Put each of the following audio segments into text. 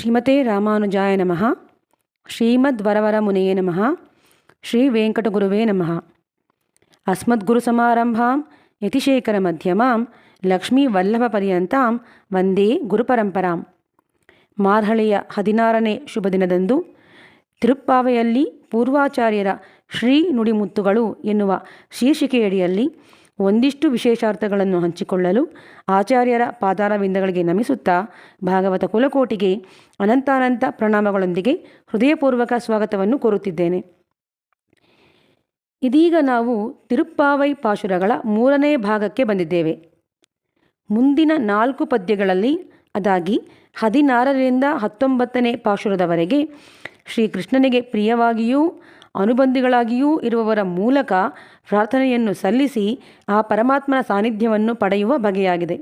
ಶ್ರೀಮತೆ ರಾಮಾನುಜಾಯ ನಮಃ. ಶ್ರೀಮದ್ವರವರ ಮುನೆಯೇ ನಮಃ. ಶ್ರೀ ವೆಂಕಟಗುರುವೇ ನಮಃ. ಅಸ್ಮದ್ಗುರು ಸಮಾರಂಭಾಂ ಯತಿಶೇಖರ ಮಧ್ಯಮಾಂ ಲಕ್ಷ್ಮೀ ವಲ್ಲಭ ಲಕ್ಷ್ಮೀವಲ್ಲಭಪರ್ಯಂತಾಂ, ವಂದೇ ಗುರುಪರಂಪರಾಂ. ಮಾರ್ಹಳೆಯ ಹದಿನಾರನೇ ಶುಭ ದಿನದಂದು ತಿರುಪ್ಪಾವೆಯಲ್ಲಿ ಪೂರ್ವಾಚಾರ್ಯರ ಶ್ರೀ ನುಡಿಮುತ್ತುಗಳು ಎನ್ನುವ ಶೀರ್ಷಿಕೆಯಡಿಯಲ್ಲಿ ಒಂದಿಷ್ಟು ವಿಶೇಷಾರ್ಥಗಳನ್ನು ಹಂಚಿಕೊಳ್ಳಲು ಆಚಾರ್ಯರ ಪಾದಾರವಿಂದಗಳಿಗೆ ನಮಿಸುತ್ತಾ ಭಾಗವತ ಕುಲಕೋಟಿಗೆ ಅನಂತಾನಂತ ಪ್ರಣಾಮಗಳೊಂದಿಗೆ ಹೃದಯಪೂರ್ವಕ ಸ್ವಾಗತವನ್ನು ಕೋರುತ್ತಿದ್ದೇನೆ. ಇದೀಗ ನಾವು ತಿರುಪ್ಪಾವೈ ಪಾಶುರಗಳ ಮೂರನೇ ಭಾಗಕ್ಕೆ ಬಂದಿದ್ದೇವೆ. ಮುಂದಿನ ನಾಲ್ಕು ಪದ್ಯಗಳಲ್ಲಿ ಅದಾಗಿ ಹದಿನಾರರಿಂದ ಹತ್ತೊಂಬತ್ತನೇ ಪಾಶುರದವರೆಗೆ ಶ್ರೀಕೃಷ್ಣನಿಗೆ ಪ್ರಿಯವಾಗಿಯೂ ಅನುಬಂಧಿಗಳಾಗಿಯೂ ಇರುವವರ ಮೂಲಕ ಪ್ರಾರ್ಥನೆಯನ್ನು ಸಲ್ಲಿಸಿ ಆ ಪರಮಾತ್ಮನ ಸಾನ್ನಿಧ್ಯವನ್ನು ಪಡೆಯುವ ಬಗೆಯಾಗಿದೆ.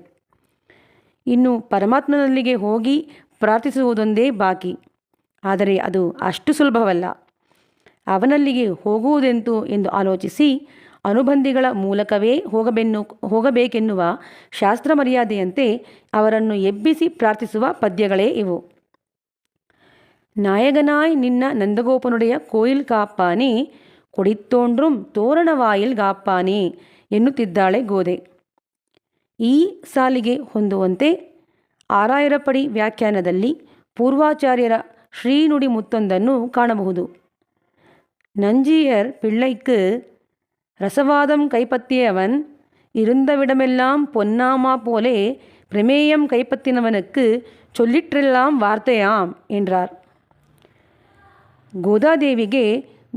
ಇನ್ನು ಪರಮಾತ್ಮನಲ್ಲಿಗೆ ಹೋಗಿ ಪ್ರಾರ್ಥಿಸುವುದೊಂದೇ ಬಾಕಿ. ಆದರೆ ಅದು ಅಷ್ಟು ಸುಲಭವಲ್ಲ. ಅವನಲ್ಲಿಗೆ ಹೋಗುವುದೆಂತು ಎಂದು ಆಲೋಚಿಸಿ ಅನುಬಂಧಿಗಳ ಮೂಲಕವೇ ಹೋಗಬೆನ್ನು, ಹೋಗಬೇಕೆನ್ನುವ ಶಾಸ್ತ್ರ ಮರ್ಯಾದೆಯಂತೆ ಅವರನ್ನು ಎಬ್ಬಿಸಿ ಪ್ರಾರ್ಥಿಸುವ ಪದ್ಯಗಳೇ ಇವು. ನಾಯಗನಾಯ್ ನಿನ್ನ ನಂದಗೋಪನುಡೆಯ ಕೋಯಿಲ್ ಕಾಪಾನೆ ಕೊಡಿತ್ತೋಂಡ್ರುಂ ತೋರಣವಾಯಿಲ್ ಗಾಪಾನೆ ಎನ್ನುತ್ತಿದ್ದಾಳೆ ಗೋದೆ ಈ ಸಾಲಿಗೆ ಹೊಂದುವಂತೆ ಆರಾಯರಪಡಿ ವ್ಯಾಖ್ಯಾನದಲ್ಲಿ ಪೂರ್ವಾಚಾರ್ಯರ ಶ್ರೀನುಡಿ ಮುತ್ತೊಂದನ್ನು ಕಾಣಬಹುದು நஞ்சியர் பிள்ளைக்கு ரசவாதம் கைப்பற்றியவன் இருந்தவிடமெல்லாம் பொன்னாமா போலே பிரமேயம் கைப்பற்றினவனுக்கு சொல்லிற்றெல்லாம் ವಾರ್ತೆಯಾಂ ಎಂದ್ರಾರ್ ಗೋದಾದೇವಿಗೆ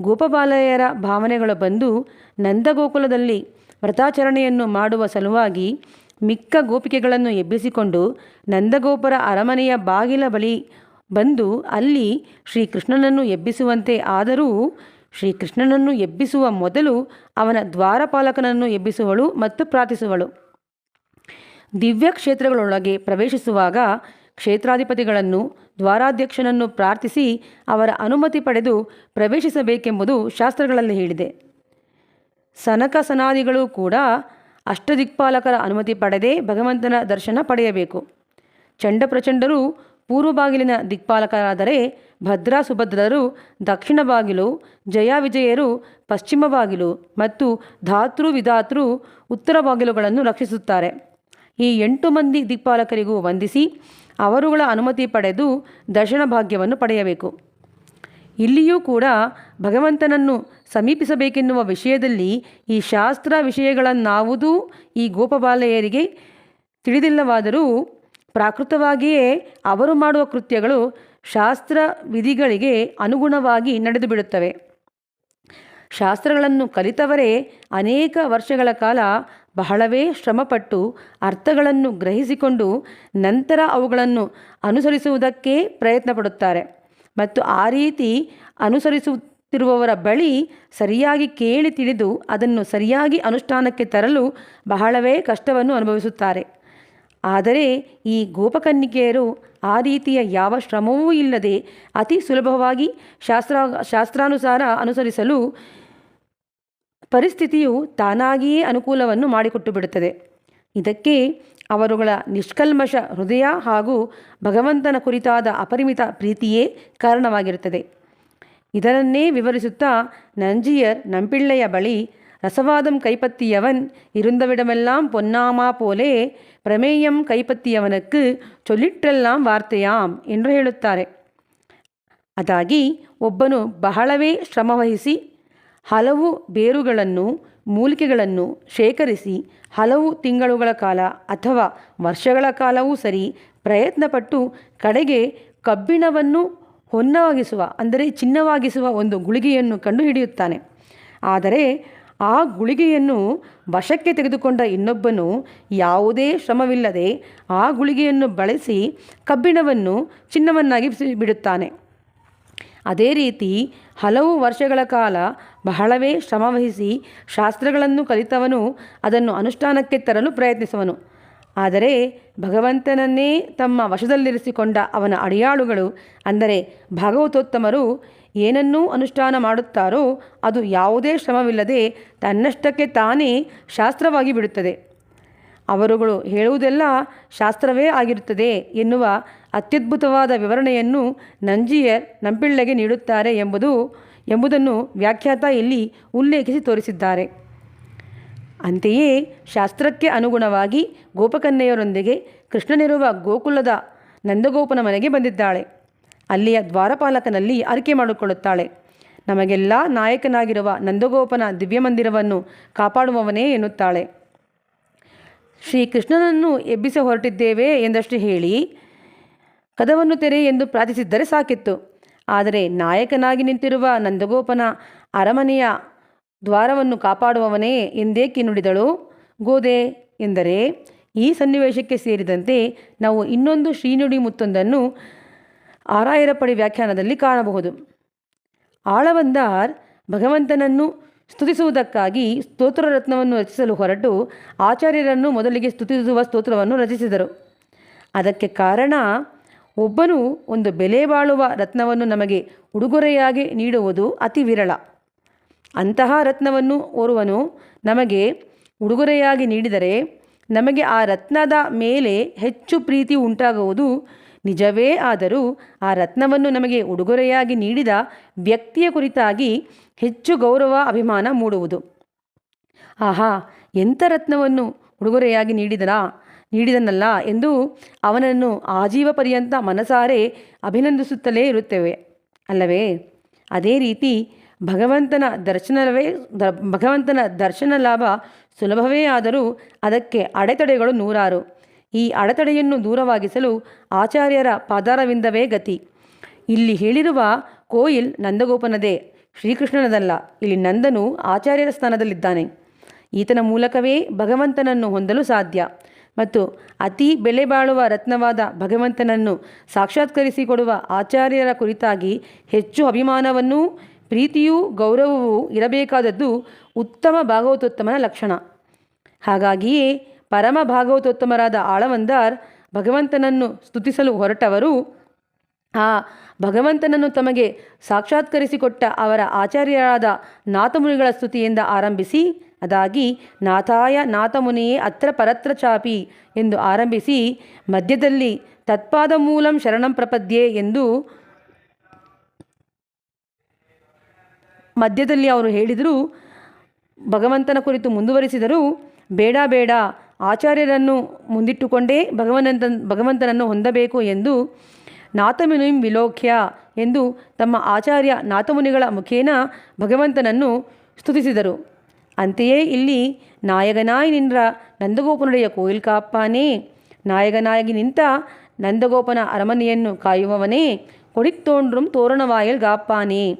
ಗೋಪಬಾಲಯರ ಭಾವನೆಗಳು ಬಂದು ನಂದಗೋಕುಲದಲ್ಲಿ ವ್ರತಾಚರಣೆಯನ್ನು ಮಾಡುವ ಸಲುವಾಗಿ ಮಿಕ್ಕ ಗೋಪಿಕೆಗಳನ್ನು ಎಬ್ಬಿಸಿಕೊಂಡು ನಂದಗೋಪರ ಅರಮನೆಯ ಬಾಗಿಲ ಬಳಿ ಬಂದು ಅಲ್ಲಿ ಶ್ರೀಕೃಷ್ಣನನ್ನು ಎಬ್ಬಿಸುವಂತೆ ಆದರೂ ಶ್ರೀಕೃಷ್ಣನನ್ನು ಎಬ್ಬಿಸುವ ಮೊದಲು ಅವನ ದ್ವಾರಪಾಲಕನನ್ನು ಎಬ್ಬಿಸುವಳು ಮತ್ತು ಪ್ರಾರ್ಥಿಸುವಳು. ದಿವ್ಯ ಕ್ಷೇತ್ರಗಳೊಳಗೆ ಪ್ರವೇಶಿಸುವಾಗ ಕ್ಷೇತ್ರಾಧಿಪತಿಗಳನ್ನು ದ್ವಾರಾಧ್ಯಕ್ಷನನ್ನು ಪ್ರಾರ್ಥಿಸಿ ಅವರ ಅನುಮತಿ ಪಡೆದು ಪ್ರವೇಶಿಸಬೇಕೆಂಬುದು ಶಾಸ್ತ್ರಗಳಲ್ಲಿ ಹೇಳಿದೆ. ಸನಕ ಸನಾದಿಗಳು ಕೂಡ ಅಷ್ಟದಿಕ್ಪಾಲಕರ ಅನುಮತಿ ಪಡೆದೇ ಭಗವಂತನ ದರ್ಶನ ಪಡೆಯಬೇಕು. ಚಂಡಪ್ರಚಂಡರು ಪೂರ್ವ ಬಾಗಿಲಿನ ದಿಕ್ಪಾಲಕರಾದರೆ ಭದ್ರಾ ಸುಭದ್ರರು ದಕ್ಷಿಣ ಬಾಗಿಲು ಜಯ ವಿಜಯರು ಪಶ್ಚಿಮ ಬಾಗಿಲು ಮತ್ತು ಧಾತೃ ವಿಧಾತೃ ಉತ್ತರ ಬಾಗಿಲುಗಳನ್ನು ರಕ್ಷಿಸುತ್ತಾರೆ. ಈ ಎಂಟು ಮಂದಿ ದಿಕ್ಪಾಲಕರಿಗೂ ವಂದಿಸಿ ಅವರುಗಳ ಅನುಮತಿ ಪಡೆದು ದರ್ಶನ ಭಾಗ್ಯವನ್ನು ಪಡೆಯಬೇಕು. ಇಲ್ಲಿಯೂ ಕೂಡ ಭಗವಂತನನ್ನು ಸಮೀಪಿಸಬೇಕೆನ್ನುವ ವಿಷಯದಲ್ಲಿ ಈ ಶಾಸ್ತ್ರ ವಿಷಯಗಳನ್ನಾವುದೂ ಈ ಗೋಪಬಾಲೆಯರಿಗೆ ತಿಳಿದಿಲ್ಲವಾದರೂ ಪ್ರಾಕೃತವಾಗಿಯೇ ಅವರು ಮಾಡುವ ಕೃತ್ಯಗಳು ಶಾಸ್ತ್ರ ವಿಧಿಗಳಿಗೆ ಅನುಗುಣವಾಗಿ ನಡೆದು ಬಿಡುತ್ತವೆ ಶಾಸ್ತ್ರಗಳನ್ನು ಕಲಿತವರೇ ಅನೇಕ ವರ್ಷಗಳ ಕಾಲ ಬಹಳವೇ ಶ್ರಮಪಟ್ಟು ಅರ್ಥಗಳನ್ನು ಗ್ರಹಿಸಿಕೊಂಡು ನಂತರ ಅವುಗಳನ್ನು ಅನುಸರಿಸುವುದಕ್ಕೆ ಪ್ರಯತ್ನ ಪಡುತ್ತಾರೆ ಮತ್ತು ಆ ರೀತಿ ಅನುಸರಿಸುತ್ತಿರುವವರ ಬಳಿ ಸರಿಯಾಗಿ ಕೇಳಿ ತಿಳಿದು ಅದನ್ನು ಸರಿಯಾಗಿ ಅನುಷ್ಠಾನಕ್ಕೆ ತರಲು ಬಹಳವೇ ಕಷ್ಟವನ್ನು ಅನುಭವಿಸುತ್ತಾರೆ. ಆದರೆ ಈ ಗೋಪಕನ್ನಿಕೆಯರು ಆ ರೀತಿಯ ಯಾವ ಶ್ರಮವೂ ಇಲ್ಲದೆ ಅತಿ ಸುಲಭವಾಗಿ ಶಾಸ್ತ್ರ, ಶಾಸ್ತ್ರಾನುಸಾರ ಅನುಸರಿಸಲು ಪರಿಸ್ಥಿತಿಯು ತಾನಾಗಿಯೇ ಅನುಕೂಲವನ್ನು ಮಾಡಿಕೊಟ್ಟು ಬಿಡುತ್ತದೆ. ಇದಕ್ಕೆ ಅವರುಗಳ ನಿಷ್ಕಲ್ಮಶ ಹೃದಯ ಹಾಗೂ ಭಗವಂತನ ಕುರಿತಾದ ಅಪರಿಮಿತ ಪ್ರೀತಿಯೇ ಕಾರಣವಾಗಿರುತ್ತದೆ. ಇದರನ್ನೇ ವಿವರಿಸುತ್ತಾ ನಂಜಿಯರ್ ನಂಪಿಳ್ಳೆಯ ಬಳಿ ರಸವಾದಂ ಕೈಪತ್ತಿಯವನ್ ಇರುಂದವಿಡಮೆಲ್ಲಾಂ ಪೊನ್ನಾಮಾ ಪೋಲೆ ಪ್ರಮೇಯಂ ಕೈಪತ್ತಿಯವನಕ್ಕೆ ಚೊಲಿಟ್ಟೆಲ್ಲಾಂ ವಾರ್ತೆಯಾಂ ಎಂದು ಹೇಳುತ್ತಾರೆ. ಅದಾಗಿ ಒಬ್ಬನು ಬಹಳವೇ ಶ್ರಮವಹಿಸಿ ಹಲವು ಬೇರುಗಳನ್ನು, ಮೂಲಿಕೆಗಳನ್ನು ಶೇಖರಿಸಿ ಹಲವು ತಿಂಗಳುಗಳ ಕಾಲ ಅಥವಾ ವರ್ಷಗಳ ಕಾಲವೂ ಸರಿ ಪ್ರಯತ್ನಪಟ್ಟು ಕಡೆಗೆ ಕಬ್ಬಿಣವನ್ನು ಹೊನ್ನವಾಗಿಸುವ, ಅಂದರೆ ಚಿನ್ನವಾಗಿಸುವ ಒಂದು ಗುಳಿಗೆಯನ್ನು ಕಂಡುಹಿಡಿಯುತ್ತಾನೆ. ಆದರೆ ಆ ಗುಳಿಗೆಯನ್ನು ವಶಕ್ಕೆ ತೆಗೆದುಕೊಂಡ ಇನ್ನೊಬ್ಬನು ಯಾವುದೇ ಶ್ರಮವಿಲ್ಲದೆ ಆ ಗುಳಿಗೆಯನ್ನು ಬಳಸಿ ಕಬ್ಬಿಣವನ್ನು ಚಿನ್ನವನ್ನಾಗಿ ಬಿಡುತ್ತಾನೆ. ಅದೇ ರೀತಿ ಹಲವು ವರ್ಷಗಳ ಕಾಲ ಬಹಳವೇ ಶ್ರಮವಹಿಸಿ ಶಾಸ್ತ್ರಗಳನ್ನು ಕಲಿತವನು ಅದನ್ನು ಅನುಷ್ಠಾನಕ್ಕೆ ತರಲು ಪ್ರಯತ್ನಿಸುವನು. ಆದರೆ ಭಗವಂತನನ್ನೇ ತಮ್ಮ ವಶದಲ್ಲಿರಿಸಿಕೊಂಡ ಅವನ ಅಡಿಯಾಳುಗಳು, ಅಂದರೆ ಭಾಗವತೋತ್ತಮರು, ಏನನ್ನೂ ಅನುಷ್ಠಾನ ಮಾಡುತ್ತಾರೋ ಅದು ಯಾವುದೇ ಶ್ರಮವಿಲ್ಲದೆ ತನ್ನಷ್ಟಕ್ಕೆ ತಾನೇ ಶಾಸ್ತ್ರವಾಗಿ ಬಿಡುತ್ತದೆ. ಅವರುಗಳು ಹೇಳುವುದೆಲ್ಲ ಶಾಸ್ತ್ರವೇ ಆಗಿರುತ್ತದೆ ಎನ್ನುವ ಅತ್ಯದ್ಭುತವಾದ ವಿವರಣೆಯನ್ನು ನಂಜಿಯರ್ ನಂಪಿಳ್ಳೆಗೆ ನೀಡುತ್ತಾರೆ ಎಂಬುದು, ಎಂಬುದನ್ನು ವ್ಯಾಖ್ಯಾತ ಇಲ್ಲಿ ಉಲ್ಲೇಖಿಸಿ ತೋರಿಸಿದ್ದಾರೆ. ಅಂತೆಯೇ ಶಾಸ್ತ್ರಕ್ಕೆ ಅನುಗುಣವಾಗಿ ಗೋಪಕನ್ಯೆಯರೊಂದಿಗೆ ಕೃಷ್ಣನಿರುವ ಗೋಕುಲದ ನಂದಗೋಪನ ಮನೆಗೆ ಬಂದಿದ್ದಾಳೆ. ಅಲ್ಲಿಯ ದ್ವಾರಪಾಲಕನಲ್ಲಿ ಅರಿಕೆ ಮಾಡಿಕೊಳ್ಳುತ್ತಾಳೆ. ನಮಗೆಲ್ಲ ನಾಯಕನಾಗಿರುವ ನಂದಗೋಪನ ದಿವ್ಯಮಂದಿರವನ್ನು ಕಾಪಾಡುವವನೇ ಎನ್ನುತ್ತಾಳೆ. ಶ್ರೀಕೃಷ್ಣನನ್ನು ಎಬ್ಬಿಸ ಹೊರಟಿದ್ದೇವೆ ಎಂದಷ್ಟು ಹೇಳಿ ಕದವನ್ನು ತೆರೆ ಎಂದು ಪ್ರಾರ್ಥಿಸಿದ್ದರೆ ಸಾಕಿತ್ತು. ಆದರೆ ನಾಯಕನಾಗಿ ನಿಂತಿರುವ ನಂದಗೋಪನ ಅರಮನೆಯ ದ್ವಾರವನ್ನು ಕಾಪಾಡುವವನೇ ಎಂದೇಕೆ ನುಡಿದಳು? ಗೋದೆ ಎಂದರೆ ಈ ಸನ್ನಿವೇಶಕ್ಕೆ ಸೇರಿದಂತೆ ನಾವು ಇನ್ನೊಂದು ಶ್ರೀನುಡಿ ಮುತ್ತೊಂದನ್ನು ಆರಾಯರಪಡಿ ವ್ಯಾಖ್ಯಾನದಲ್ಲಿ ಕಾಣಬಹುದು. ಆಳವಂದಾರ್ ಭಗವಂತನನ್ನು ಸ್ತುತಿಸುವುದಕ್ಕಾಗಿ ಸ್ತೋತ್ರ ರತ್ನವನ್ನು ರಚಿಸಲು ಹೊರಟು ಆಚಾರ್ಯರನ್ನು ಮೊದಲಿಗೆ ಸ್ತುತಿಸುವ ಸ್ತೋತ್ರವನ್ನು ರಚಿಸಿದರು. ಅದಕ್ಕೆ ಕಾರಣ ಒಬ್ಬನು ಒಂದು ಬೆಲೆ ಬಾಳುವ ರತ್ನವನ್ನು ನಮಗೆ ಉಡುಗೊರೆಯಾಗಿ ನೀಡುವುದು ಅತಿ ವಿರಳ. ಅಂತಹ ರತ್ನವನ್ನು ಓರ್ವನು ನಮಗೆ ಉಡುಗೊರೆಯಾಗಿ ನೀಡಿದರೆ ನಮಗೆ ಆ ರತ್ನದ ಮೇಲೆ ಹೆಚ್ಚು ಪ್ರೀತಿ ಉಂಟಾಗುವುದು ನಿಜವೇ ಆದರೂ ಆ ರತ್ನವನ್ನು ನಮಗೆ ಉಡುಗೊರೆಯಾಗಿ ನೀಡಿದ ವ್ಯಕ್ತಿಯ ಕುರಿತಾಗಿ ಹೆಚ್ಚು ಗೌರವ ಅಭಿಮಾನ ಮೂಡುವುದು. ಆಹಾ, ಎಂಥ ರತ್ನವನ್ನು ಉಡುಗೊರೆಯಾಗಿ ನೀಡಿದನಾ ನೀಡಿದನಲ್ಲ ಎಂದು ಅವನನ್ನು ಆಜೀವ ಪರ್ಯಂತ ಮನಸಾರೆ ಅಭಿನಂದಿಸುತ್ತಲೇ ಇರುತ್ತೇವೆ. ಅಲ್ಲವೇ? ಅದೇ ರೀತಿ ಭಗವಂತನ ದರ್ಶನವೇ, ದ, ಭಗವಂತನ ದರ್ಶನ ಲಾಭ ಸುಲಭವೇ ಆದರೂ ಅದಕ್ಕೆ ಅಡೆತಡೆಗಳು ನೂರಾರು. ಈ ಅಡೆತಡೆಯನ್ನು ದೂರವಾಗಿಸಲು ಆಚಾರ್ಯರ ಪಾದಾರವಿಂದವೇ ಗತಿ. ಇಲ್ಲಿ ಹೇಳಿರುವ ಕೋಯಿಲ್ ನಂದಗೋಪನದೇ, ಶ್ರೀಕೃಷ್ಣನದಲ್ಲ. ಇಲ್ಲಿ ನಂದನು ಆಚಾರ್ಯರ ಸ್ಥಾನದಲ್ಲಿದ್ದಾನೆ. ಈತನ ಮೂಲಕವೇ ಭಗವಂತನನ್ನು ಹೊಂದಲು ಸಾಧ್ಯ. ಮತ್ತು ಅತಿ ಬೆಲೆ ಬಾಳುವ ರತ್ನವಾದ ಭಗವಂತನನ್ನು ಸಾಕ್ಷಾತ್ಕರಿಸಿಕೊಡುವ ಆಚಾರ್ಯರ ಕುರಿತಾಗಿ ಹೆಚ್ಚು ಅಭಿಮಾನವನ್ನೂ, ಪ್ರೀತಿಯೂ, ಗೌರವವೂ ಇರಬೇಕಾದದ್ದು ಉತ್ತಮ ಭಾಗವತೋತ್ತಮನ ಲಕ್ಷಣ. ಹಾಗಾಗಿಯೇ ಪರಮ ಭಾಗವತೋತ್ತಮರಾದ ಆಳವಂದಾರ್ ಭಗವಂತನನ್ನು ಸ್ತುತಿಸಲು ಹೊರಟವರು, ಆ ಭಗವಂತನನ್ನು ತಮಗೆ ಸಾಕ್ಷಾತ್ಕರಿಸಿಕೊಟ್ಟ ಅವರ ಆಚಾರ್ಯರಾದ ನಾಥಮುನಿಗಳ ಸ್ತುತಿಯಿಂದ ಆರಂಭಿಸಿ ಅದಾಗಿ, ನಾಥಾಯ ನಾಥಮುನಿಯೇ ಅತ್ರ ಪರತ್ರ ಚಾಪಿ ಎಂದು ಆರಂಭಿಸಿ, ಮಧ್ಯದಲ್ಲಿ ತತ್ಪಾದ ಮೂಲಂ ಶರಣಂ ಪ್ರಪದ್ಯೆ ಎಂದು ಮಧ್ಯದಲ್ಲಿ ಅವರು ಹೇಳಿದರು, ಭಗವಂತನ ಕುರಿತು ಮುಂದುವರಿಸಿದರು, ಬೇಡ ಬೇಡ, ಆಚಾರ್ಯರನ್ನು ಮುಂದಿಟ್ಟುಕೊಂಡೇ ಭಗವಂತ ಭಗವಂತನನ್ನು ಹೊಂದಬೇಕು ಎಂದು ನಾಥಮುನಿಂ ವಿಲೋಕ್ಯ ಎಂದು ತಮ್ಮ ಆಚಾರ್ಯ ನಾಥಮುನಿಗಳ ಮುಖೇನ ಭಗವಂತನನ್ನು ಸ್ತುತಿಸಿದರು. ಅಂತೆಯೇ ಇಲ್ಲಿ ನಾಯಗನಾಯಿ ನಿಂದ್ರ ನಂದಗೋಪನುடைய ಕೋಯಿಲ್ ಕಾಪಾನೇ ನಾಯಕನಾಗಿ ನಿಂತ ನಂದಗೋಪನ ಅರಮನೆಯನ್ನು ಕಾಯುವವನೇ ಕೊಡಿತ್ತೋಂಡ್ರುಂ ತೋರಣವಾಯಲ್ ಗಾಪ್ಪಾನೇ.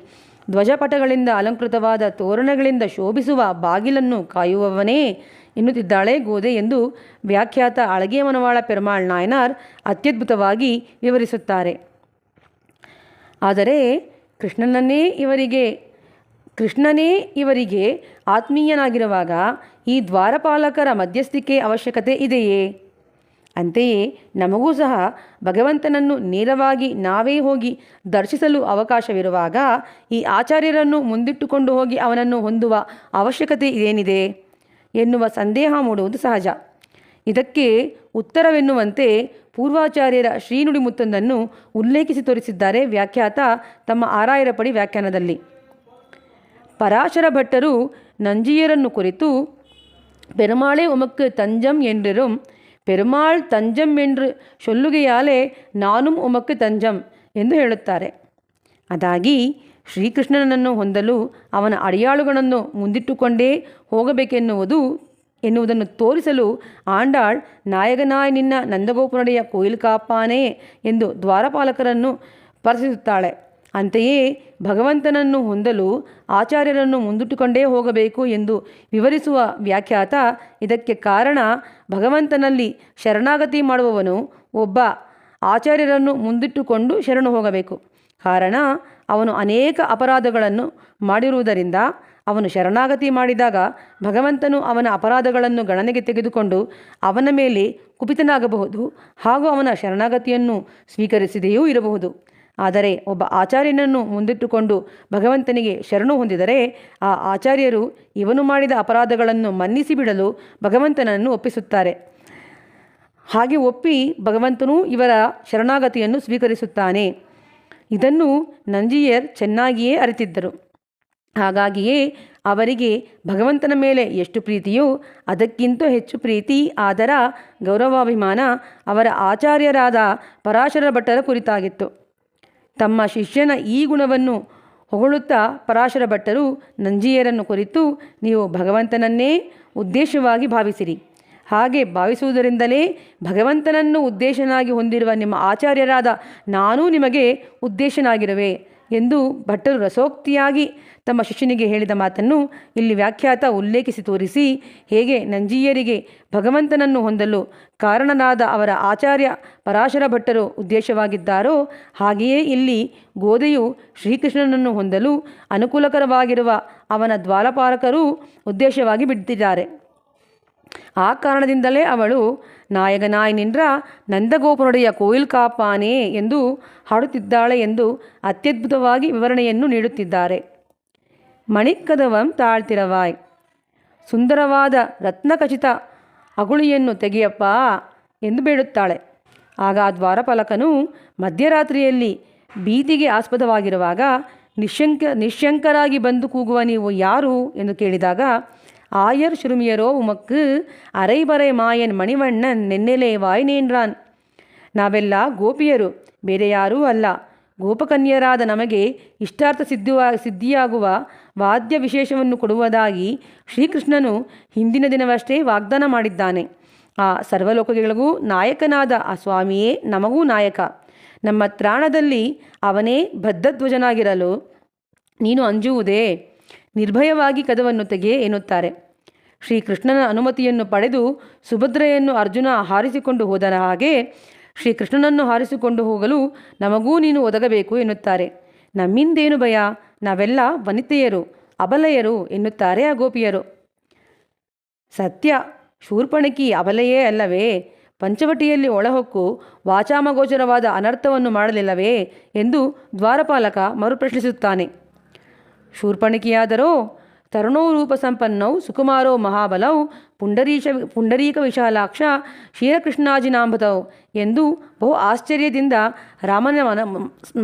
ಧ್ವಜಪಟಗಳಿಂದ ಅಲಂಕೃತವಾದ ತೋರಣಗಳಿಂದ ಶೋಭಿಸುವ ಬಾಗಿಲನ್ನು ಕಾಯುವವನೇ. ಎನ್ನುತ್ತಿದ್ದಾಳೆ ಗೋದೆ ಎಂದು ವ್ಯಾಖ್ಯಾತ ಅಳಗೆ ಮನವಾಳ ಪೆರುಮಾಳ್ ನಾಯನಾರ್ ಅತ್ಯದ್ಭುತವಾಗಿ ವಿವರಿಸುತ್ತಾರೆ. ಆದರೆ ಕೃಷ್ಣನನ್ನೇ ಇವರಿಗೆ ಕೃಷ್ಣನೇ ಇವರಿಗೆ ಆತ್ಮೀಯನಾಗಿರುವಾಗ ಈ ದ್ವಾರಪಾಲಕರ ಮಧ್ಯಸ್ಥಿಕೆ ಅವಶ್ಯಕತೆ ಇದೆಯೇ? ಅಂತೆಯೇ ನಮಗೂ ಸಹ ಭಗವಂತನನ್ನು ನೇರವಾಗಿ ನಾವೇ ಹೋಗಿ ದರ್ಶಿಸಲು ಅವಕಾಶವಿರುವಾಗ ಈ ಆಚಾರ್ಯರನ್ನು ಮುಂದಿಟ್ಟುಕೊಂಡು ಹೋಗಿ ಅವನನ್ನು ಹೊಂದುವ ಅವಶ್ಯಕತೆ ಏನಿದೆ? ಎನ್ನುವ ಸಂದೇಹ ಮೂಡುವುದು ಸಹಜ. ಇದಕ್ಕೆ ಉತ್ತರವೆನ್ನುವಂತೆ ಪೂರ್ವಾಚಾರ್ಯರ ಶ್ರೀನುಡಿ ಮುತ್ತೊಂದನ್ನು ಉಲ್ಲೇಖಿಸಿ ತೋರಿಸಿದ್ದಾರೆ ವ್ಯಾಖ್ಯಾತ ತಮ್ಮ ಆರಾಯರಪಡಿ ವ್ಯಾಖ್ಯಾನದಲ್ಲಿ. ಪರಾಶರ ಭಟ್ಟರು ನಂಜಿಯರನ್ನು ಕುರಿತು பெருமாளே உமக்கு தஞ்சம் என்றும் பெருமாள் தஞ்சம் என்று சொல்லுகையாலே நானும் உமக்கு தஞ்சம் ಎಂದು ಹೇಳುತ್ತಾರೆ. ಅದಾಗಿ ಶ್ರೀಕೃಷ್ಣನನ್ನು ಹೊಂದಲು ಅವನ ಅಡಿಯಾಳುಗಳನ್ನು ಮುಂದಿಟ್ಟುಕೊಂಡೇ ಹೋಗಬೇಕೆನ್ನುವುದು, ಎನ್ನುವುದನ್ನು ತೋರಿಸಲು ಆಂಡಾಳ್ ನಾಯಗನಾಯ ನಿನ್ನ ನಂದಗೋಪುರಡೆಯ ಕೋಯಿಲ್ ಕಾಪಾನೆ ಎಂದು ದ್ವಾರಪಾಲಕರನ್ನು ಪರಿಸಿಸುತ್ತಾಳೆ. ಅಂತೆಯೇ ಭಗವಂತನನ್ನು ಹೊಂದಲು ಆಚಾರ್ಯರನ್ನು ಮುಂದಿಟ್ಟುಕೊಂಡೇ ಹೋಗಬೇಕು ಎಂದು ವಿವರಿಸುವ ವ್ಯಾಖ್ಯಾತ ಇದಕ್ಕೆ ಕಾರಣ ಭಗವಂತನಲ್ಲಿ ಶರಣಾಗತಿ ಮಾಡುವವನು ಒಬ್ಬ ಆಚಾರ್ಯರನ್ನು ಮುಂದಿಟ್ಟುಕೊಂಡು ಶರಣು ಹೋಗಬೇಕು. ಕಾರಣ ಅವನು ಅನೇಕ ಅಪರಾಧಗಳನ್ನು ಮಾಡಿರುವುದರಿಂದ ಅವನು ಶರಣಾಗತಿ ಮಾಡಿದಾಗ ಭಗವಂತನು ಅವನ ಅಪರಾಧಗಳನ್ನು ಗಣನೆಗೆ ತೆಗೆದುಕೊಂಡು ಅವನ ಮೇಲೆ ಕುಪಿತನಾಗಬಹುದು ಹಾಗೂ ಅವನ ಶರಣಾಗತಿಯನ್ನು ಸ್ವೀಕರಿಸಿದೆಯೂ ಇರಬಹುದು. ಆದರೆ ಒಬ್ಬ ಆಚಾರ್ಯನನ್ನು ಮುಂದಿಟ್ಟುಕೊಂಡು ಭಗವಂತನಿಗೆ ಶರಣು ಹೊಂದಿದರೆ ಆ ಆಚಾರ್ಯರು ಇವನು ಮಾಡಿದ ಅಪರಾಧಗಳನ್ನು ಮನ್ನಿಸಿ ಬಿಡಲು ಭಗವಂತನನ್ನು ಒಪ್ಪಿಸುತ್ತಾರೆ. ಹಾಗೆ ಒಪ್ಪಿ ಭಗವಂತನೂ ಇವರ ಶರಣಾಗತಿಯನ್ನು ಸ್ವೀಕರಿಸುತ್ತಾನೆ. ಇದನ್ನು ನಂಜಿಯರ್ ಚೆನ್ನಾಗಿಯೇ ಅರಿತಿದ್ದರು. ಹಾಗಾಗಿಯೇ ಅವರಿಗೆ ಭಗವಂತನ ಮೇಲೆ ಎಷ್ಟು ಪ್ರೀತಿಯೋ ಅದಕ್ಕಿಂತ ಹೆಚ್ಚು ಪ್ರೀತಿ, ಆದರ, ಗೌರವಾಭಿಮಾನ ಅವರ ಆಚಾರ್ಯರಾದ ಪರಾಶರ ಭಟ್ಟರ ಕುರಿತಾಗಿತ್ತು. ತಮ್ಮ ಶಿಷ್ಯನ ಈ ಗುಣವನ್ನು ಹೊಗಳುತ್ತಾ ಪರಾಶರ ಭಟ್ಟರು ನಂಜಿಯರನ್ನು ಕುರಿತು, ನೀವು ಭಗವಂತನನ್ನೇ ಉದ್ದೇಶವಾಗಿ ಭಾವಿಸಿರಿ. ಹಾಗೆ ಭಾವಿಸುವುದರಿಂದಲೇ ಭಗವಂತನನ್ನು ಉದ್ದೇಶನಾಗಿ ಹೊಂದಿರುವ ನಿಮ್ಮ ಆಚಾರ್ಯರಾದ ನಾನೂ ನಿಮಗೆ ಉದ್ದೇಶನಾಗಿರುವೆ. ಎಂದು ಭಟ್ಟರು ರಸೋಕ್ತಿಯಾಗಿ ತಮ್ಮ ಶಿಷ್ಯನಿಗೆ ಹೇಳಿದ ಮಾತನ್ನು ಇಲ್ಲಿ ವ್ಯಾಖ್ಯಾತ ಉಲ್ಲೇಖಿಸಿ ತೋರಿಸಿ ಹೇಗೆ ನಂಜೀಯರಿಗೆ ಭಗವಂತನನ್ನು ಹೊಂದಲು ಕಾರಣನಾದ ಅವರ ಆಚಾರ್ಯ ಪರಾಶರ ಭಟ್ಟರು ಉದ್ದೇಶವಾಗಿದ್ದಾರೋ ಹಾಗೆಯೇ ಇಲ್ಲಿ ಗೋದೆಯು ಶ್ರೀಕೃಷ್ಣನನ್ನು ಹೊಂದಲು ಅನುಕೂಲಕರವಾಗಿರುವ ಅವನ ದ್ವಾಲಪಾಲಕರೂ ಉದ್ದೇಶವಾಗಿ ಬಿಟ್ಟಿದ್ದಾರೆ. ಆ ಕಾರಣದಿಂದಲೇ ಅವಳು, ನಾಯಕನಾಯ್ ನಿಂದ್ರ ನಂದಗೋಪನುಡೆಯ ಕೋಯಿಲ್ ಕಾಪಾನೆ ಎಂದು ಹಾಡುತ್ತಿದ್ದಾಳೆ ಎಂದು ಅತ್ಯದ್ಭುತವಾಗಿ ವಿವರಣೆಯನ್ನು ನೀಡುತ್ತಿದ್ದಾರೆ. ಮಣಿಕದವಂ ತಾಳ್ತಿರವಾಯ್. ಸುಂದರವಾದ ರತ್ನಖಚಿತ ಅಗುಳಿಯನ್ನು ತೆಗೆಯಪ್ಪ ಎಂದು ಬೇಡುತ್ತಾಳೆ. ಆಗ ದ್ವಾರಪಾಲಕನು ಮಧ್ಯರಾತ್ರಿಯಲ್ಲಿ ಬೀದಿಗೆ ಆಸ್ಪದವಾಗಿರುವಾಗ ನಿಶಂಕ, ನಿಶಂಕರಾಗಿ ಬಂದು ಕೂಗುವ ನೀವು ಯಾರು? ಎಂದು ಕೇಳಿದಾಗ ಆಯರ್ ಶುರುಮಿಯರೋ உமக்கு அரைபறை ಮಾಯನ್ மணிவண்ணன் ನೆನ್ನೆಲೆ வாய் ನಾವೆಲ್ಲ ಗೋಪಿಯರು ಬೇರೆ ಯಾರೂ ಅಲ್ಲ ಗೋಪಕನ್ಯರಾದ ನಮಗೆ ಇಷ್ಟಾರ್ಥ ಸಿದ್ಧುವ ಸಿದ್ಧಿಯಾಗುವ ವಾದ್ಯ ವಿಶೇಷವನ್ನು ಕೊಡುವುದಾಗಿ ಶ್ರೀಕೃಷ್ಣನು ಹಿಂದಿನ ದಿನವಷ್ಟೇ ವಾಗ್ದಾನ ಮಾಡಿದ್ದಾನೆ. ಆ ಸರ್ವಲೋಕಗಳಿಗೂ ನಾಯಕನಾದ ಆ ಸ್ವಾಮಿಯೇ ನಮಗೂ ನಾಯಕ. ನಮ್ಮ ತ್ರಾಣದಲ್ಲಿ ಅವನೇ ಬದ್ಧಧ್ವಜನಾಗಿರಲು ನೀನು ಅಂಜುವುದೇ? ನಿರ್ಭಯವಾಗಿ ಕದವನ್ನು ತೆಗೆ ಎನ್ನುತ್ತಾರೆ. ಶ್ರೀಕೃಷ್ಣನ ಅನುಮತಿಯನ್ನು ಪಡೆದು ಸುಭದ್ರೆಯನ್ನು ಅರ್ಜುನ ಹಾರಿಸಿಕೊಂಡು ಹೋದನ ಹಾಗೆ ಶ್ರೀಕೃಷ್ಣನನ್ನು ಹಾರಿಸಿಕೊಂಡು ಹೋಗಲು ನಮಗೂ ನೀನು ಒದಗಬೇಕು ಎನ್ನುತ್ತಾರೆ. ನಮ್ಮಿಂದೇನು ಭಯ? ನಾವೆಲ್ಲ ವನಿತೆಯರು, ಅಬಲೆಯರು ಎನ್ನುತ್ತಾರೆ ಆ ಗೋಪಿಯರು. ಸತ್ಯ, ಶೂರ್ಪಣಕಿ ಅಬಲೆಯೇ ಅಲ್ಲವೇ? ಪಂಚವಟಿಯಲ್ಲಿ ಒಳಹೊಕ್ಕು ವಾಚಾಮಗೋಚರವಾದ ಅನರ್ಥವನ್ನು ಮಾಡಲಿಲ್ಲವೇ? ಎಂದು ದ್ವಾರಪಾಲಕ ಮರುಪ್ರಶ್ನಿಸುತ್ತಾನೆ. ಶೂರ್ಪಣಕಿಯಾದರೋ, ತರುಣೋ ರೂಪ ಸಂಪನ್ನೌ, ಸುಕುಮಾರೋ ಮಹಾಬಲೌ, ಪುಂಡರೀಶ, ಪುಂಡರೀಕ ವಿಶಾಲಾಕ್ಷ ಕ್ಷೀರಕೃಷ್ಣಾಜಿನಾಂಬತೌ ಎಂದು ಬಹು ಆಶ್ಚರ್ಯದಿಂದ ರಾಮನ ಮನ,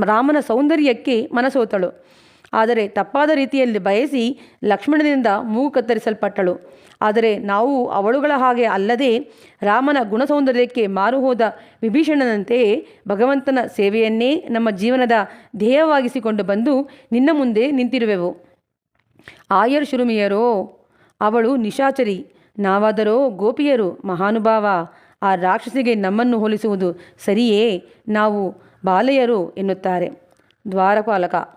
ರಾಮನ ಸೌಂದರ್ಯಕ್ಕೆ ಮನಸೋತಳು. ಆದರೆ ತಪ್ಪಾದ ರೀತಿಯಲ್ಲಿ ಬಯಸಿ ಲಕ್ಷ್ಮಣನಿಂದ ಮೂಗು ಕತ್ತರಿಸಲ್ಪಟ್ಟಳು. ಆದರೆ ನಾವು ಅವಳುಗಳ ಹಾಗೆ ಅಲ್ಲದೆ ರಾಮನ ಗುಣಸೌಂದರ್ಯಕ್ಕೆ ಮಾರು ಹೋದ ವಿಭೀಷಣನಂತೆ ಭಗವಂತನ ಸೇವೆಯನ್ನೇ ನಮ್ಮ ಜೀವನದ ಧ್ಯೇಯವಾಗಿಸಿಕೊಂಡು ಬಂದು ನಿನ್ನ ಮುಂದೆ ನಿಂತಿರುವೆವು. ಆಯರ್ ಶುರುಮಿಯರೋ, ಅವಳು ನಿಶಾಚರಿ. ನಾವಾದರೋ ಗೋಪಿಯರು, ಮಹಾನುಭಾವ, ಆ ರಾಕ್ಷಸಿಗೆ ನಮ್ಮನ್ನು ಹೋಲಿಸುವುದು ಸರಿಯೇ? ನಾವು ಬಾಲೆಯರು ಎನ್ನುತ್ತಾರೆ. ದ್ವಾರಪಾಲಕ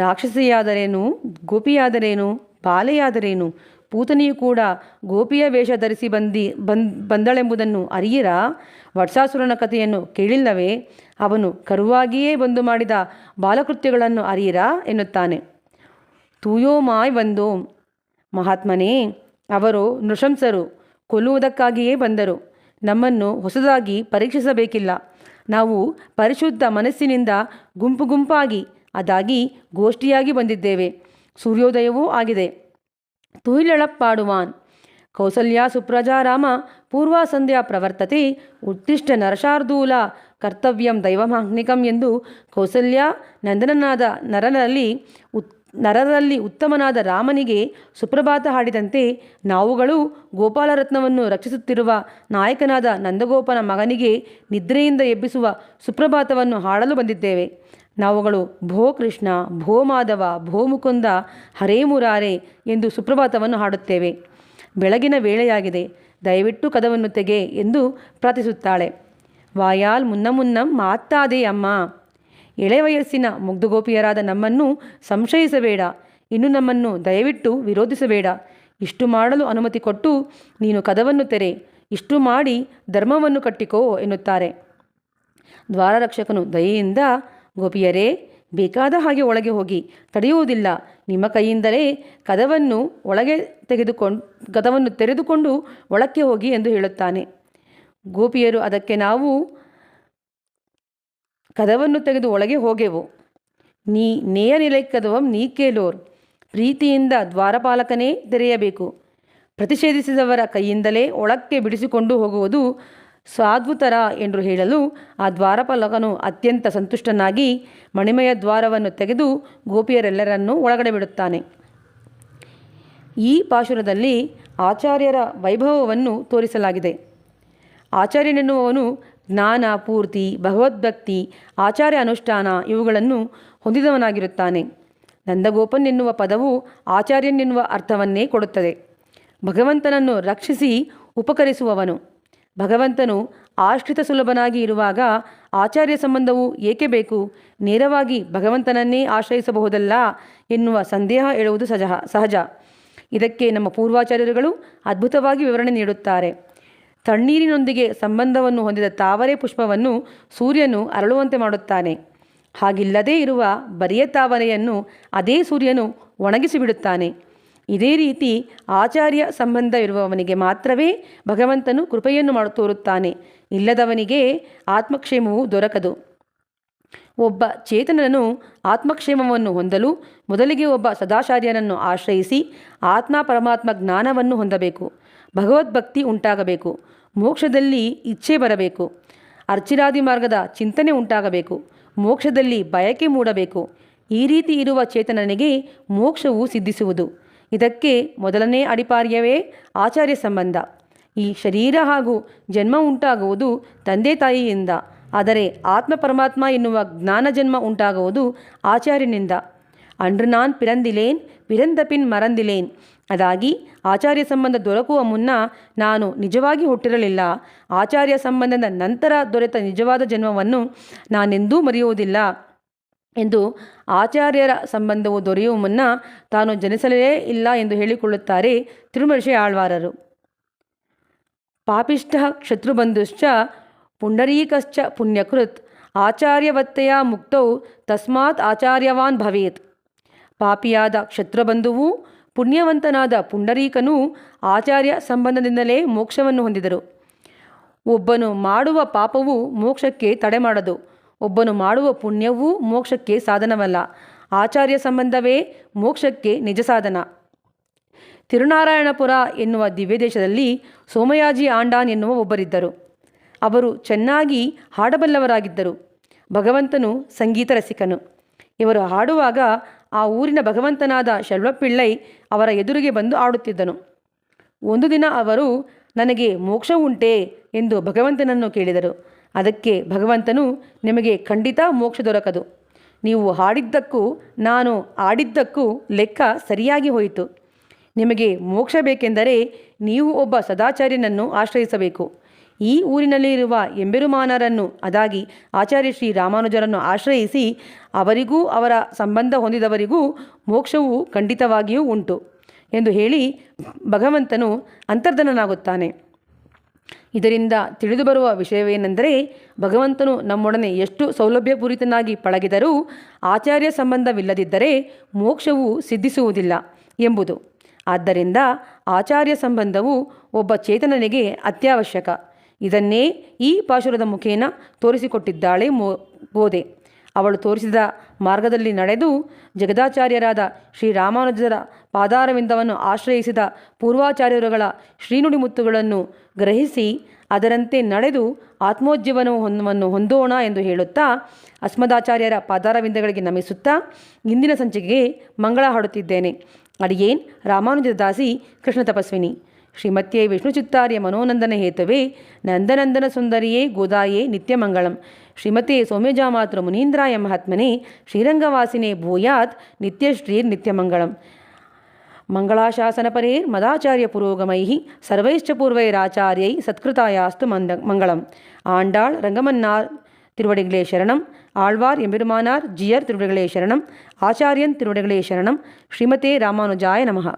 ರಾಕ್ಷಸಿಯಾದರೇನು? ಗೋಪಿಯಾದರೇನು? ಬಾಲೆಯಾದರೇನು? ಪೂತನಿಯು ಕೂಡ ಗೋಪಿಯ ವೇಷ ಧರಿಸಿ ಬಂದಿ, ಬಂದ್, ಬಂದಳೆಂಬುದನ್ನು ಅರಿಯಿರ? ವಟ್ಸಾಸುರನ ಕಥೆಯನ್ನು ಕೇಳಿಲ್ಲವೇ? ಅವನು ಕರುವಾಗಿಯೇ ಬಂದು ಮಾಡಿದ ಬಾಲಕೃತ್ಯಗಳನ್ನು ಅರಿಯರ? ಎನ್ನುತ್ತಾನೆ. ತೂಯೋಮಾಯ್ ಬಂದೋ, ಮಹಾತ್ಮನೇ, ಅವರು ನೃಶಂಸರು, ಕೊಲ್ಲುವುದಕ್ಕಾಗಿಯೇ ಬಂದರು. ನಮ್ಮನ್ನು ಹೊಸದಾಗಿ ಪರೀಕ್ಷಿಸಬೇಕಿಲ್ಲ. ನಾವು ಪರಿಶುದ್ಧ ಮನಸ್ಸಿನಿಂದ ಗುಂಪು ಗುಂಪಾಗಿ ಅದಾಗಿ ಗೋಷ್ಠಿಯಾಗಿ ಬಂದಿದ್ದೇವೆ. ಸೂರ್ಯೋದಯವೂ ಆಗಿದೆ. ತುಯಿಲಳಪ್ಪಾಡುವಾನ್. ಕೌಸಲ್ಯ ಸುಪ್ರಜಾರಾಮ ಪೂರ್ವಾ ಸಂಧ್ಯಾ ಪ್ರವರ್ತತಿ ಉತ್ತಿಷ್ಟ ನರಶಾರ್ದೂಲ ಕರ್ತವ್ಯಂ ದೈವಮಾಹ್ನಿಕಂ ಎಂದು ಕೌಸಲ್ಯ ನಂದನನಾದ ನರನಲ್ಲಿ ಉತ್, ನರರಲ್ಲಿ ಉತ್ತಮನಾದ ರಾಮನಿಗೆ ಸುಪ್ರಭಾತ ಹಾಡಿದಂತೆ ನಾವುಗಳು ಗೋಪಾಲರತ್ನವನ್ನು ರಕ್ಷಿಸುತ್ತಿರುವ ನಾಯಕನಾದ ನಂದಗೋಪನ ಮಗನಿಗೆ ನಿದ್ರೆಯಿಂದ ಎಬ್ಬಿಸುವ ಸುಪ್ರಭಾತವನ್ನು ಹಾಡಲು ಬಂದಿದ್ದೇವೆ. ನಾವುಗಳು ಭೋ ಕೃಷ್ಣ, ಭೋ ಮಾಧವ, ಭೋ ಮುಕುಂದ, ಹರೇ ಮುರಾರೆ ಎಂದು ಸುಪ್ರಭಾತವನ್ನು ಹಾಡುತ್ತೇವೆ. ಬೆಳಗಿನ ವೇಳೆಯಾಗಿದೆ. ದಯವಿಟ್ಟು ಕದವನ್ನು ತೆಗೆ ಎಂದು ಪ್ರಾರ್ಥಿಸುತ್ತಾಳೆ. ವಾಯಾಲ್ ಮುನ್ನ ಮುನ್ನಂ ಮಾತಾದೆ ಅಮ್ಮ. ಎಳೆ ವಯಸ್ಸಿನ ಮುಗ್ಧಗೋಪಿಯರಾದ ನಮ್ಮನ್ನು ಸಂಶಯಿಸಬೇಡ. ಇನ್ನು ನಮ್ಮನ್ನು ದಯವಿಟ್ಟು ವಿರೋಧಿಸಬೇಡ. ಇಷ್ಟು ಮಾಡಲು ಅನುಮತಿ ಕೊಟ್ಟು ನೀನು ಕದವನ್ನು ತೆರೆ. ಇಷ್ಟು ಮಾಡಿ ಧರ್ಮವನ್ನು ಕಟ್ಟಿಕೋ ಎನ್ನುತ್ತಾರೆ. ದ್ವಾರರಕ್ಷಕನು ದಯೆಯಿಂದ ಗೋಪಿಯರೇ, ಬೇಕಾದ ಹಾಗೆ ಒಳಗೆ ಹೋಗಿ. ತಡೆಯುವುದಿಲ್ಲ. ನಿಮ್ಮ ಕೈಯಿಂದಲೇ ಕದವನ್ನು ಒಳಗೆ ತೆಗೆದುಕೊಂಡು, ಕದವನ್ನು ತೆರೆದುಕೊಂಡು ಒಳಕ್ಕೆ ಹೋಗಿ ಎಂದು ಹೇಳುತ್ತಾನೆ. ಗೋಪಿಯರು, ಅದಕ್ಕೆ ನಾವು ಕದವನ್ನು ತೆಗೆದು ಒಳಗೆ ಹೋಗೆವು. ನೀ ನೇಯ ಕದವಂ ನೀ ಕೇಳೋರ್ ಪ್ರೀತಿಯಿಂದ ದ್ವಾರಪಾಲಕನೇ ತೆರೆಯಬೇಕು. ಪ್ರತಿಷೇಧಿಸಿದವರ ಕೈಯಿಂದಲೇ ಒಳಕ್ಕೆ ಬಿಡಿಸಿಕೊಂಡು ಹೋಗುವುದು ಸಾಧ್ವುತರ ಎಂದು ಹೇಳಲು ಆ ದ್ವಾರಪಾಲಕನು ಅತ್ಯಂತ ಸಂತುಷ್ಟನಾಗಿ ಮಣಿಮಯ ದ್ವಾರವನ್ನು ತೆಗೆದು ಗೋಪಿಯರೆಲ್ಲರನ್ನೂ ಒಳಗಡೆ ಬಿಡುತ್ತಾನೆ. ಈ ಪಾಶುರದಲ್ಲಿ ಆಚಾರ್ಯರ ವೈಭವವನ್ನು ತೋರಿಸಲಾಗಿದೆ. ಆಚಾರ್ಯನೆನ್ನುವವನು ಜ್ಞಾನ, ಪೂರ್ತಿ, ಭಗವದ್ಭಕ್ತಿ, ಆಚಾರ್ಯ ಅನುಷ್ಠಾನ ಇವುಗಳನ್ನು ಹೊಂದಿದವನಾಗಿರುತ್ತಾನೆ. ನಂದಗೋಪನ್ ಎನ್ನುವ ಪದವು ಆಚಾರ್ಯನೆನ್ನುವ ಅರ್ಥವನ್ನೇ ಕೊಡುತ್ತದೆ. ಭಗವಂತನನ್ನು ರಕ್ಷಿಸಿ ಉಪಕರಿಸುವವನು. ಭಗವಂತನು ಆಶ್ರಿತ ಸುಲಭನಾಗಿ ಇರುವಾಗ ಆಚಾರ್ಯ ಸಂಬಂಧವು ಏಕೆ ಬೇಕು? ನೇರವಾಗಿ ಭಗವಂತನನ್ನೇ ಆಶ್ರಯಿಸಬಹುದಲ್ಲ ಎನ್ನುವ ಸಂದೇಹ ಹೇಳುವುದು ಸಜ ಸಹಜ. ಇದಕ್ಕೆ ನಮ್ಮ ಪೂರ್ವಾಚಾರ್ಯರುಗಳು ಅದ್ಭುತವಾಗಿ ವಿವರಣೆ ನೀಡುತ್ತಾರೆ. ತಣ್ಣೀರಿನೊಂದಿಗೆ ಸಂಬಂಧವನ್ನು ಹೊಂದಿದ ತಾವರೆ ಪುಷ್ಪವನ್ನು ಸೂರ್ಯನು ಅರಳುವಂತೆ ಮಾಡುತ್ತಾನೆ. ಹಾಗಿಲ್ಲದೇ ಇರುವ ಬರಿಯ ತಾವರೆಯನ್ನು ಅದೇ ಸೂರ್ಯನು ಒಣಗಿಸಿಬಿಡುತ್ತಾನೆ. ಇದೇ ರೀತಿ ಆಚಾರ್ಯ ಸಂಬಂಧ ಇರುವವನಿಗೆ ಮಾತ್ರವೇ ಭಗವಂತನು ಕೃಪೆಯನ್ನು ಮಾಡ ತೋರುತ್ತಾನೆ. ಇಲ್ಲದವನಿಗೆ ಆತ್ಮಕ್ಷೇಮವು ದೊರಕದು. ಒಬ್ಬ ಚೇತನನು ಆತ್ಮಕ್ಷೇಮವನ್ನು ಹೊಂದಲು ಮೊದಲಿಗೆ ಒಬ್ಬ ಸದಾಚಾರ್ಯನನ್ನು ಆಶ್ರಯಿಸಿ ಆತ್ಮ ಪರಮಾತ್ಮ ಜ್ಞಾನವನ್ನು ಹೊಂದಬೇಕು. ಭಗವದ್ಭಕ್ತಿ ಉಂಟಾಗಬೇಕು. ಮೋಕ್ಷದಲ್ಲಿ ಇಚ್ಛೆ ಬರಬೇಕು. ಅರ್ಚಿರಾದಿ ಮಾರ್ಗದ ಚಿಂತನೆ ಉಂಟಾಗಬೇಕು. ಮೋಕ್ಷದಲ್ಲಿ ಬಯಕೆ ಮೂಡಬೇಕು. ಈ ರೀತಿ ಇರುವ ಚೇತನನಿಗೆ ಮೋಕ್ಷವು ಸಿದ್ಧಿಸುವುದು. ಇದಕ್ಕೆ ಮೊದಲನೇ ಅಡಿಪಾರ್ಯವೇ ಆಚಾರ್ಯ ಸಂಬಂಧ. ಈ ಶರೀರ ಹಾಗೂ ಜನ್ಮ ಉಂಟಾಗುವುದು ತಂದೆ ತಾಯಿಯಿಂದ, ಆದರೆ ಆತ್ಮ ಪರಮಾತ್ಮ ಎನ್ನುವ ಜ್ಞಾನ ಜನ್ಮ ಉಂಟಾಗುವುದು ಆಚಾರ್ಯನಿಂದ. ಅಂಡ್ರು ನಾನ್ ಪಿರಂದಿಲೇನ್, ಪಿರಂದಪಿನ್ ಮರಂದಿಲೇನ್. ಅದಾಗಿ ಆಚಾರ್ಯ ಸಂಬಂಧ ದೊರಕುವ ಮುನ್ನ ನಾನು ನಿಜವಾಗಿ ಹುಟ್ಟಿರಲಿಲ್ಲ. ಆಚಾರ್ಯ ಸಂಬಂಧದ ನಂತರ ದೊರೆತ ನಿಜವಾದ ಜನ್ಮವನ್ನು ನಾನೆಂದೂ ಮರೆಯುವುದಿಲ್ಲ. ಎಂದು ಆಚಾರ್ಯರ ಸಂಬಂಧವು ದೊರೆಯುವ ಮುನ್ನ ತಾನು ಜನಿಸಲೇ ಇಲ್ಲ ಎಂದು ಹೇಳಿಕೊಳ್ಳುತ್ತಾರೆ ತಿರುಮರ್ಷಿ ಆಳ್ವಾರರು. ಪಾಪಿಷ್ಠ ಶತ್ರುಬಂಧುಶ್ಚ ಪುಂಡರೀಕಶ್ಚ ಪುಣ್ಯಕೃತ್ ಆಚಾರ್ಯವತ್ತೆಯ ಮುಕ್ತೌ ತಸ್ಮಾತ್ ಆಚಾರ್ಯವಾನ್ ಭವೇತ್. ಪಾಪಿಯಾದ ಕ್ಷತ್ರಬಂಧುವು ಪುಣ್ಯವಂತನಾದ ಪುಂಡರೀಕನೂ ಆಚಾರ್ಯ ಸಂಬಂಧದಿಂದಲೇ ಮೋಕ್ಷವನ್ನು ಹೊಂದಿದರು. ಒಬ್ಬನು ಮಾಡುವ ಪಾಪವು ಮೋಕ್ಷಕ್ಕೆ ತಡೆ ಮಾಡದು ಒಬ್ಬನು ಮಾಡುವ ಪುಣ್ಯವೂ ಮೋಕ್ಷಕ್ಕೆ ಸಾಧನವಲ್ಲ. ಆಚಾರ್ಯ ಸಂಬಂಧವೇ ಮೋಕ್ಷಕ್ಕೆ ನಿಜ ಸಾಧನ. ತಿರುನಾರಾಯಣಪುರ ಎನ್ನುವ ದಿವ್ಯದೇಶದಲ್ಲಿ ಸೋಮಯಾಜಿ ಆಂಡಾನ್ ಎನ್ನುವ ಒಬ್ಬರಿದ್ದರು. ಅವರು ಚೆನ್ನಾಗಿ ಹಾಡಬಲ್ಲವರಾಗಿದ್ದರು. ಭಗವಂತನು ಸಂಗೀತ ರಸಿಕನು. ಇವರು ಹಾಡುವಾಗ ಆ ಊರಿನ ಭಗವಂತನಾದ ಶೆಲ್ವಪಿಳ್ಳೈ ಅವರ ಎದುರಿಗೆ ಬಂದು ಆಡುತ್ತಿದ್ದನು ಒಂದು ದಿನ ಅವರು, ನನಗೆ ಮೋಕ್ಷ ಉಂಟೆ ಎಂದು ಭಗವಂತನನ್ನು ಕೇಳಿದರು. ಅದಕ್ಕೆ ಭಗವಂತನು ನಿಮಗೆ ಖಂಡಿತ ಮೋಕ್ಷ ದೊರಕದು. ನೀವು ಹಾಡಿದ್ದಕ್ಕೂ ನಾನು ಆಡಿದ್ದಕ್ಕೂ ಲೆಕ್ಕ ಸರಿಯಾಗಿ ಹೋಯಿತು. ನಿಮಗೆ ಮೋಕ್ಷ ಬೇಕೆಂದರೆ ನೀವು ಒಬ್ಬ ಸದಾಚಾರ್ಯನನ್ನು ಆಶ್ರಯಿಸಬೇಕು. ಈ ಊರಿನಲ್ಲಿರುವ ಎಂಬೆರುಮಾನರನ್ನು, ಅದಾಗಿ ಆಚಾರ್ಯ ಶ್ರೀ ರಾಮಾನುಜರನ್ನು ಆಶ್ರಯಿಸಿ ಅವರಿಗೂ ಅವರ ಸಂಬಂಧ ಹೊಂದಿದವರಿಗೂ ಮೋಕ್ಷವು ಖಂಡಿತವಾಗಿಯೂ ಉಂಟು ಎಂದು ಹೇಳಿ ಭಗವಂತನು ಅಂತರ್ಧನನಾಗುತ್ತಾನೆ. ಇದರಿಂದ ತಿಳಿದುಬರುವ ವಿಷಯವೇನೆಂದರೆ ಭಗವಂತನು ನಮ್ಮೊಡನೆ ಎಷ್ಟು ಸೌಲಭ್ಯಪೂರಿತನಾಗಿ ಪಳಗಿದರೂ ಆಚಾರ್ಯ ಸಂಬಂಧವಿಲ್ಲದಿದ್ದರೆ ಮೋಕ್ಷವು ಸಿದ್ಧಿಸುವುದಿಲ್ಲ ಎಂಬುದು. ಆದ್ದರಿಂದ ಆಚಾರ್ಯ ಸಂಬಂಧವು ಒಬ್ಬ ಚೇತನನಿಗೆ ಅತ್ಯವಶ್ಯಕ. ಇದನ್ನೇ ಈ ಪಾಶುರದ ಮುಖೇನ ತೋರಿಸಿಕೊಟ್ಟಿದ್ದಾಳೆ ಮೋ ಅವಳು ತೋರಿಸಿದ ಮಾರ್ಗದಲ್ಲಿ ನಡೆದು ಜಗದಾಚಾರ್ಯರಾದ ಶ್ರೀರಾಮಾನುಜರ ಪಾದಾರವಿಂದವನ್ನು ಆಶ್ರಯಿಸಿದ ಪೂರ್ವಾಚಾರ್ಯರುಗಳ ಶ್ರೀನುಡಿಮುತ್ತುಗಳನ್ನು ಗ್ರಹಿಸಿ ಅದರಂತೆ ನಡೆದು ಆತ್ಮೋಜ್ಜೀವನವನ್ನು ಹೊಂದೋಣ ಎಂದು ಹೇಳುತ್ತಾ ಅಸ್ಮದಾಚಾರ್ಯರ ಪಾದಾರವಿಂದಗಳಿಗೆ ನಮಿಸುತ್ತಾ ಇಂದಿನ ಸಂಚಿಕೆಗೆ ಮಂಗಳ ಹಾಡುತ್ತಿದ್ದೇನೆ. ಅಡಿಯೇನ್ ರಾಮಾನುಜ ದಾಸಿ ಕೃಷ್ಣ ತಪಸ್ವಿನಿ. ஸ்ரீமத்தியை விஷ்ணுச்சித்தாரிய மனோநந்தன ஹேத்தவே நந்தநந்தன சுந்தரியே கோதாயே நித்தியமங்கலம் ஸ்ரீமத்தே சோமேஜாமாத்ரு முனீந்திராய மகாத்மனே ஸ்ரீரங்கவாசினே பூயாத் நித்யஸ்ரீர் நித்தியமங்கலம் மங்களாசாசனபரேர் மதாச்சாரிய புரோகமை சர்வைஷ்ட பூர்வைராச்சாரியை சத்கிருதாயாஸ்து மந்த மங்களம். ஆண்டாள் ரங்கமன்னார் திருவடிகளே சரணம். ஆழ்வார் எம்பெருமானார் ஜியர் திருவடிகளே சரணம். ஆச்சாரியன் திருவடிகளே சரணம். ஸ்ரீமதே ராமானுஜாய நமகா